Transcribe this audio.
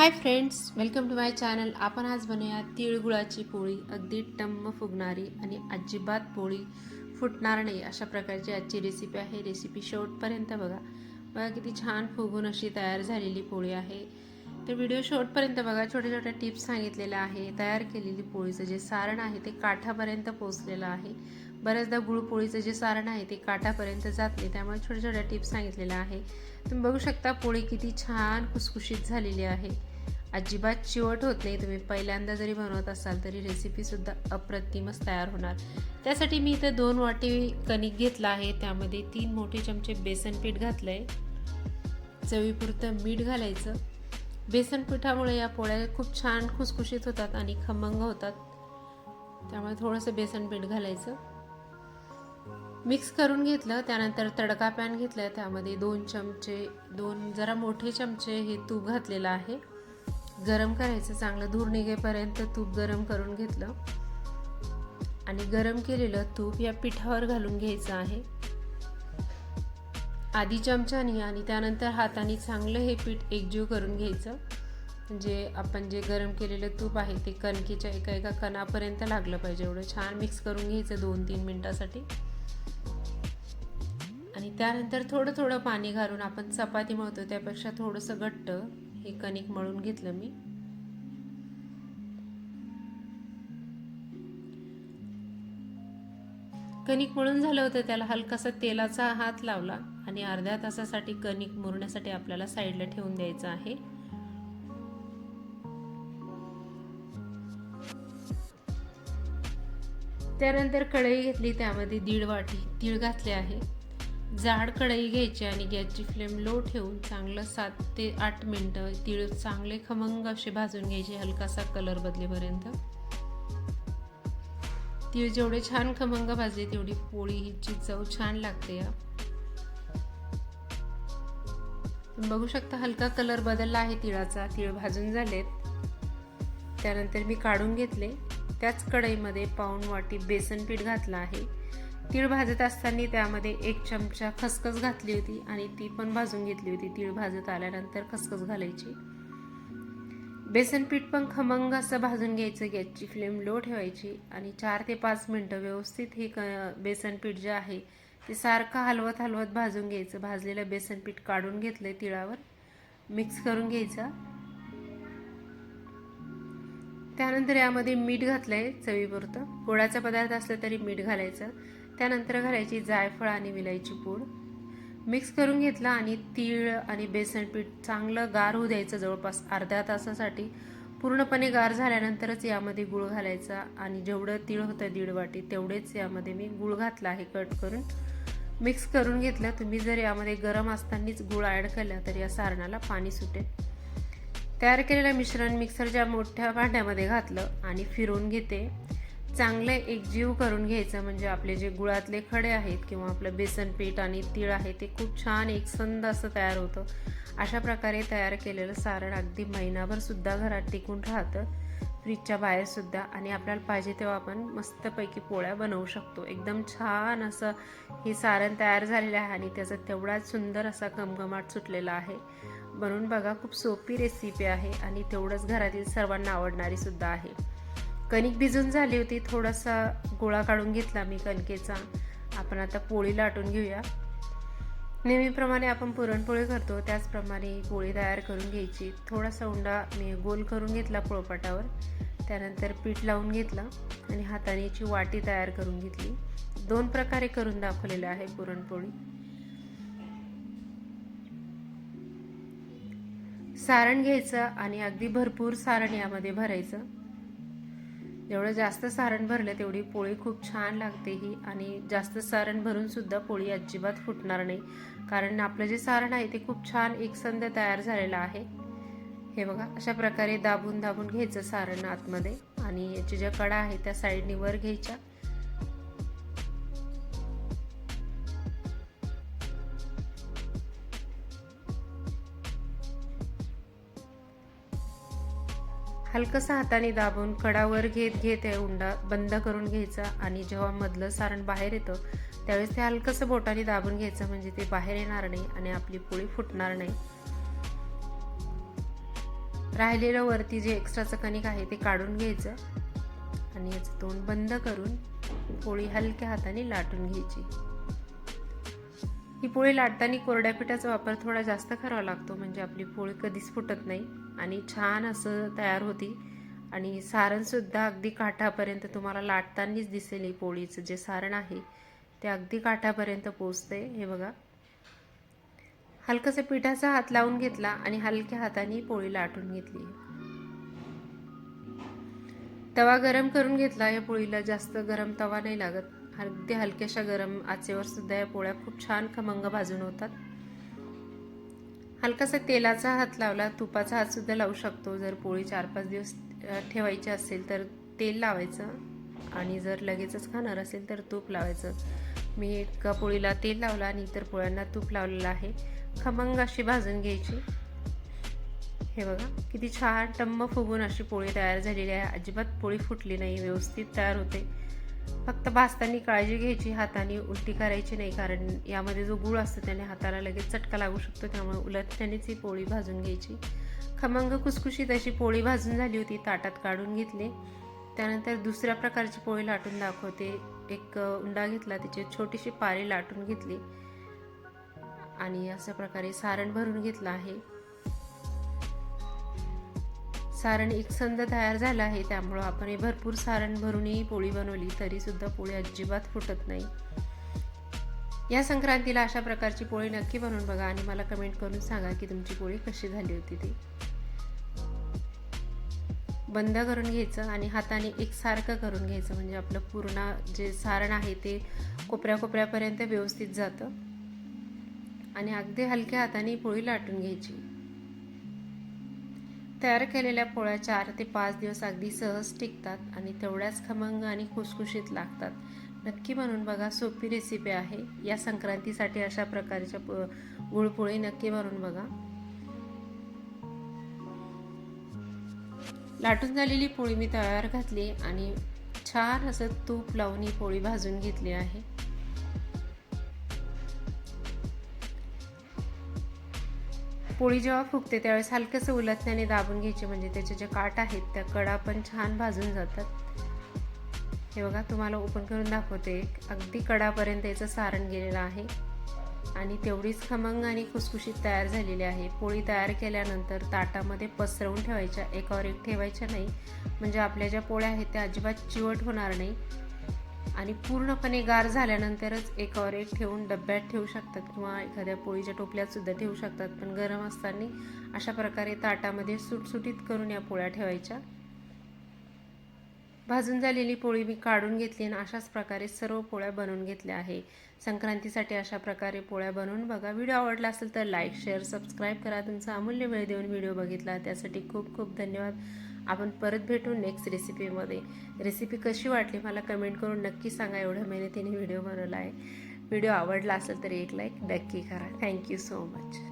Hi friends welcome to my channel आपण आज बनवूया तिळगुळाची पोळी. अगदी टम्म फुगणारी आणि अजिबात पोळी फुटणार नाही अशा प्रकारची आजची रेसिपी आहे. रेसिपी शेवटपर्यंत बघा. बघा किती छान फुगून अशी तयार झालेली पोळी आहे. तर व्हिडिओ शेवटपर्यंत बघा. छोट्या छोट्या टिप्स सांगितलेल्या आहे. तयार केलेली पोळीचं जे सारण आहे ते काठापर्यंत पोचलेलं आहे. बऱ्याचदा गुळपोळीचं जे सारण आहे ते काठापर्यंत जात नाही. त्यामुळे छोट्या छोट्या टिप्स सांगितलेल्या आहे. तुम्ही बघू शकता पोळी किती छान कुसकुशीत झालेली आहे. अजिबात चिवट होत नाही. तुम्ही पहिल्यांदा जरी बनवत असाल तरी रेसिपीसुद्धा अप्रतिमच तयार होणार. त्यासाठी मी इथं दोन वाटी कणिक घेतला आहे. त्यामध्ये तीन मोठे चमचे बेसन पीठ घातलं आहे चवीपुरतं मीठ घालायचं. बेसन पिठामुळे या पोळ्या खूप छान खुसखुशीत होतात आणि खमंग होतात. त्यामुळे थोडंसं बेसन पीठ घालायचं. मिक्स करून घेतलं. त्यानंतर तडका पॅन घेतला त्यामध्ये दोन चमचे दोन जरा मोठे चमचे हे तूप घातलेलं आहे. गरम करायचं चांगलं धूर निघेपर्यंत तूप गरम करून घेतलं. आणि गरम केलेलं तूप या पिठावर घालून घ्यायचं आहे. आधी चमच्यानी आणि त्यानंतर हाताने चांगलं हे पीठ एकजीव करून घ्यायचं. म्हणजे आपण जे गरम केलेलं तूप आहे ते कणकेच्या एका एका कणापर्यंत लागलं पाहिजे. एवढं छान मिक्स करून घ्यायचं दोन तीन मिनटासाठी. आणि त्यानंतर थोडं थोडं पाणी घालून आपण चपाती मळतो त्यापेक्षा थोडंसं घट्ट हे कणिक मळून घेतलं मी. कणिक मळून झालं होतं त्याला हलकासा तेलाचा हात लावला आणि अर्ध्या तासासाठी कणिक मुरण्यासाठी आपल्याला साईडला ठेवून द्यायचं आहे. त्यानंतर कढई घेतली त्यामध्ये दीड वाटी तीळ घातले आहे. जाड कढई घ्यायची आणि गॅसची फ्लेम लो ठेवून चांगलं सात ते आठ मिनटं तीळ चांगले खमंग असे भाजून घ्यायचे हलकासा कलर बदलेपर्यंत. तीळ जेवढे छान खमंग भाजले तेवढी पोळी हिची चव छान लागते या. बघू शकता हलका कलर बदलला आहे तिळाचा. तीळ भाजून झालेत. त्यानंतर मी काढून घेतले. त्याच कढईमध्ये पाऊण वाटी बेसन पीठ घातलं आहे. तीळ भाजत असताना त्यामध्ये एक चमचा खसखस घातली होती आणि ती पण भाजून घेतली होती. तीळ भाजत आल्यानंतर खसखस घालायची. बेसन पीठ पण खमंग असं भाजून घ्यायचं. गॅसची फ्लेम लो ठेवायची आणि चार ते पाच मिनटं व्यवस्थित हे क बेसन पीठ जे आहे ते सारखं हलवत हलवत भाजून घ्यायचं. भाजलेलं बेसन पीठ काढून घेतलंय तिळावर. मिक्स करून घ्यायचं. त्यानंतर यामध्ये मीठ घातलंय चवीपुरतं. गोडाचा पदार्थ असला तरी मीठ घालायचं. त्यानंतर घालायची जायफळ आणि विलायची पूड. मिक्स करून घेतला आणि तीळ आणि बेसन पीठ चांगलं गार होऊ द्यायचं जवळपास अर्ध्या तासासाठी. पूर्णपणे गार झाल्यानंतरच यामध्ये गुळ घालायचा आणि जेवढं तीळ होतं दीड वाटी तेवढेच यामध्ये मी गुळ घातला आहे कट करून. मिक्स करून घेतलं. तुम्ही जर यामध्ये गरम असतानाच गुळ ॲड केला तर या सारणाला पाणी सुटेल. तयार केलेलं मिश्रण मिक्सरच्या मोठ्या भांड्यामध्ये घातलं आणि फिरवून घेते. चांगले एकजीव करून घ्यायचं म्हणजे आपले जे गुळातले खडे आहेत किंवा आपलं बेसन पीठ आणि तीळ आहे ते खूप छान एकसंद असं तयार होतं. अशा प्रकारे तयार केलेलं सारण अगदी महिनाभर सुद्धा घरात टिकून राहतं. फ्रीजच्या बाहेर सुद्धा आणि आपल्याला पाहिजे तेव्हा आपण मस्तपैकी पोळ्या बनवू शकतो. एकदम छान असं हे सारण तयार झालेलं आहे आणि त्याचा तेवढाच सुंदर असा घमघमाट सुटलेला आहे. बनवून बघा खूप सोपी रेसिपी आहे आणि तेवढंच घरातील सर्वांना आवडणारी सुद्धा आहे. कणिक भिजून झाली होती थोडासा गोळा काढून घेतला मी कणकेचा. आपण आता पोळी लाटून घेऊया. नेहमीप्रमाणे आपण पुरणपोळी करतो त्याचप्रमाणे पोळी तयार करून घ्यायची. थोडासा उंडा मी गोल करून घेतला पोळपाटावर. त्यानंतर पीठ लावून घेतलं आणि हाताने याची वाटी तयार करून घेतली. दोन प्रकारे करून दाखवलेलं आहे पुरणपोळी. सारण घ्यायचं आणि अगदी भरपूर सारण यामध्ये भरायचं. जेवढं जास्त सारण भरलं तेवढी पोळी खूप छान लागते ही. आणि जास्त सारण भरूनसुद्धा पोळी अजिबात फुटणार नाही. कारण आपलं जे सारण आहे ते खूप छान एकसंध तयार झालेलं आहे. हे बघा अशा प्रकारे दाबून दाबून घ्यायचं सारण आतमध्ये. आणि याची ज्या कडा आहेत त्या साईडनी वर घ्यायच्या. हलकसा हाताने दाबून कडावर घेत घेत आहे उंडा बंद करून घ्यायचा आणि जेव्हा मधलं सारण बाहेर येतं त्यावेळेस ते हलकंसं बोटाने दाबून घ्यायचं म्हणजे ते बाहेर येणार नाही आणि आपली पोळी फुटणार नाही. राहिलेलं वरती जे एक्स्ट्राचं कणिक आहे ते काढून घ्यायचं आणि याचं तोंड बंद करून पोळी हलक्या हाताने लाटून घ्यायची. ही पोळी लाटताना कोरड्या पिठाचा वापर थोडा जास्त करावा लागतो म्हणजे आपली पोळी कधीच फुटत नाही. आणि छान असं तयार होती. आणि सारणसुद्धा अगदी काठापर्यंत तुम्हाला लाटतानीच दिसेल ही पोळीचं जे सारण आहे ते अगदी काठापर्यंत पोचते हे बघा. हलकंसं पिठाचा हात लावून घेतला आणि हलक्या हाताने पोळी लाटून घेतली. तवा गरम करून घेतला. या पोळीला जास्त गरम तवा नाही लागत. अगदी हलक्याशा गरम आचेवर सुद्धा या पोळ्या खूप छान खमंग भाजून होतात. हलकासा तेलाचा हात लावला तुपाचा हात सुद्धा लावू शकतो. जर पोळी चार पाच दिवस ठेवायची असेल तर तेल लावायचं आणि जर लगेचच खाणार असेल तर तूप लावायचं. मी एका पोळीला तेल लावलं आणि इतर पोळ्यांना तूप लावलेलं आहे. खमंग अशी भाजून घ्यायची. हे बघा किती छान टम्म फुगून अशी पोळी तयार झालेली आहे. अजिबात पोळी फुटली नाही व्यवस्थित तयार होते. फक्त भाजताना काळजी घ्यायची हाताने उलटी करायची नाही कारण यामध्ये जो गुळ असतो त्याने हाताला लगेच चटका लागू शकतो त्यामुळे उलटण्यानेच ही पोळी भाजून घ्यायची. खमंग कुसकुशीत अशी पोळी भाजून झाली होती ताटात काढून घेतली. त्यानंतर दुसऱ्या प्रकारची पोळी लाटून दाखवते. एक उंडा घेतला त्याची छोटीशी पारी लाटून घेतली. आणि अशा प्रकारे सारण भरून घेतलं आहे. सारण एकसंद तयार झालं आहे त्यामुळं आपण हे भरपूर सारण भरूनही पोळी बनवली तरीसुद्धा पोळी अजिबात फुटत नाही. या संक्रांतीला अशा प्रकारची पोळी नक्की बनवून बघा आणि मला कमेंट करून सांगा की तुमची पोळी कशी झाली होती ती. बंद करून घ्यायचं आणि हाताने एकसारखं करून घ्यायचं म्हणजे आपलं पूर्ण जे सारण आहे ते कोपऱ्या कोपऱ्यापर्यंत व्यवस्थित जातं. आणि अगदी हलक्या हाताने पोळी लाटून घ्यायची. तयार केलेल्या पोळ्या चार ते पाच दिवस अगदी सहज टिकतात आणि तेवढ्याच खमंग आणि खुसखुशीत लागतात. नक्की म्हणून बघा सोपी रेसिपी आहे. या संक्रांतीसाठी अशा प्रकारच्या प गुळपोळी नक्की बनवून बघा. लाटून झालेली पोळी मी तयार घातली आणि छान असं तूप लावून ही पोळी भाजून घेतली आहे. पोळी जेव्हा फुगते त्यावेळेस हलकंसं उलटण्याने दाबून घ्यायचे. म्हणजे त्याचे जे काट आहेत त्या कडा पण छान भाजून जातात. हे बघा तुम्हाला ओपन करून दाखवते अगदी कडापर्यंत याचं सारण गेलेलं आहे. आणि तेवढीच खमंग आणि खुसखुशीत तयार झालेली आहे. पोळी तयार केल्यानंतर ताटामध्ये पसरवून ठेवायच्या. एकावर एक ठेवायच्या नाही. म्हणजे आपल्या ज्या पोळ्या आहेत त्या अजिबात चिवट होणार नाही. आणि पूर्णपणे गार झाल्यानंतरच एकावर एक ठेवून डब्यात ठेवू शकतात किंवा एखाद्या पोळीच्या टोपल्यात सुद्धा ठेवू शकतात. पण गरम असताना अशा प्रकारे ताटामध्ये सुटसुटीत करून या पोळ्या ठेवायच्या. भाजून झालेली पोळी मी काढून घेतली आणि अशाच प्रकारे सर्व पोळ्या बनवून घेतल्या आहे. संक्रांतीसाठी अशा प्रकारे पोळ्या बनवून बघा. व्हिडिओ आवडला असेल तर लाईक शेअर सबस्क्राईब करा. तुमचा अमूल्य वेळ देऊन व्हिडिओ बघितला. त्यासाठी खूप खूप धन्यवाद. आपण परत भेटू नेक्स्ट रेसिपीमध्ये रेसिपी कशी वाटली मला कमेंट करून नक्की सांगा. एवढ्या मेहनतीने व्हिडिओ बनवला आहे. व्हिडिओ आवडला असेल तर एक लाईक नक्की करा. Thank you so much